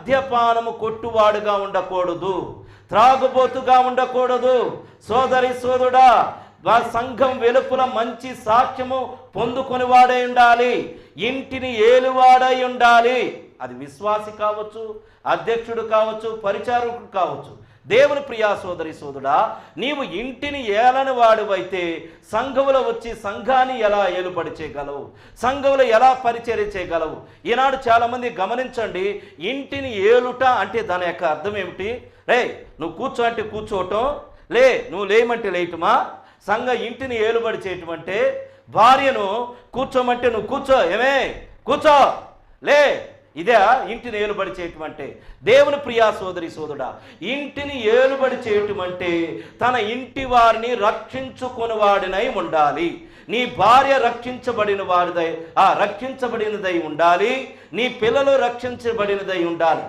మద్యపానము కొట్టువాడుగా ఉండకూడదు త్రాగుబోతుగా ఉండకూడదు. సోదరి సోదరుడా వా సంఘం వెలుపుల మంచి సాక్ష్యము పొందుకొని వాడై ఉండాలి. ఇంటిని ఏలువాడై ఉండాలి. అది విశ్వాసి కావచ్చు అధ్యక్షుడు కావచ్చు పరిచారకుడు కావచ్చు. దేవుని ప్రియా సోదరి సోదరుడా నీవు ఇంటిని ఏలని వాడువైతే సంఘములో వచ్చి సంఘాన్ని ఎలా ఏలుపడి చేయగలవు సంఘములో ఎలా పరిచర్య చేయగలవు ఈనాడు చాలామంది గమనించండి ఇంటిని ఏలుట అంటే దాని యొక్క అర్థం ఏమిటి? రే నువ్వు కూర్చో అంటే కూర్చోవటం? లే నువ్వు లేయమంటే లేయటమా? సంఘ ఇంటిని ఏలుబడి చేయటం అంటే భార్యను కూర్చోమంటే నువ్వు కూర్చో ఏమే? కూర్చో లే ఇదే ఇంటిని ఏలుబడి చేయటం అంటే దేవుని ప్రియా సోదరి సోదరుడా ఇంటిని ఏలుబడి చేయటం అంటే తన ఇంటి వారిని రక్షించుకుని వాడినై ఉండాలి. నీ భార్య రక్షించబడిన వారిదై ఆ రక్షించబడినదై ఉండాలి. నీ పిల్లలు రక్షించబడినదై ఉండాలి.